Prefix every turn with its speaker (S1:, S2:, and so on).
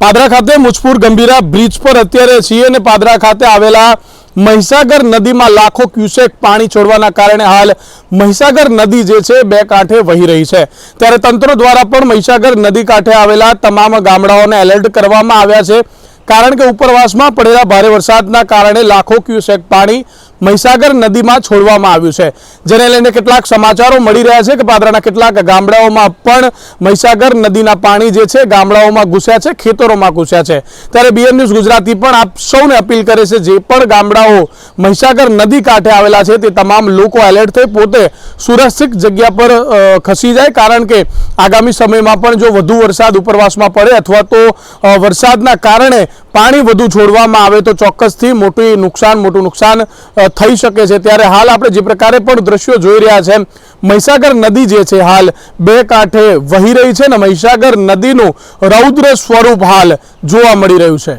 S1: પાદરા ખાતે મુજપુર ગંભીરા બ્રિજ પર અત્યારે છીએ અને પાદરા ખાતે આવેલા મહીસાગર નદીમાં લાખો ક્યુસેક પાણી છોડવાના કારણે હાલ મહીસાગર નદી જે છે બે કાંઠે વહી રહી છે. ત્યારે તંત્ર દ્વારા પણ મહીસાગર નદી કાંઠે આવેલા તમામ ગામડાઓને એલર્ટ કરવામાં આવ્યા છે. કારણ કે ઉપરવાસમાં પડેલા ભારે વરસાદના કારણે લાખો ક્યુસેક પાણી મહીસાગર નદીમાં છોડવામાં આવ્યું છે. જેને લઈને કેટલાક સમાચારો મળી રહ્યા છે કે પાદરાના કેટલાક ગામડાઓમાં પણ મહીસાગર નદીના પાણી જે છે ગામડાઓમાં ઘૂસ્યા છે, ખેતરોમાં ઘૂસ્યા છે. ત્યારે બીએન ન્યૂઝ ગુજરાતી પણ આપ સૌને અપીલ કરે છે, જે પણ ગામડાઓ મહીસાગર નદી કાંઠે આવેલા છે, તે તમામ લોકો એલર્ટ થઈ પોતે સુરક્ષિત જગ્યા પર ખસી જાય. કારણ કે આગામી સમયમાં પણ જો વધુ વરસાદ ઉપરવાસમાં પડે અથવા તો વરસાદના કારણે પાણી વધુ છોડવામાં આવે તો ચોક્કસથી મોટી નુકસાન, મોટું નુકસાન થઈ શકે છે. ત્યારે હાલ આપણે જે પ્રકારે પણ દ્રશ્યો જોઈ રહ્યા છે, મહીસાગર નદી જે છે હાલ બે કાંઠે વહી રહી છે ને મહીસાગર નદીનું રૌદ્ર સ્વરૂપ હાલ જોવા મળી રહ્યું છે.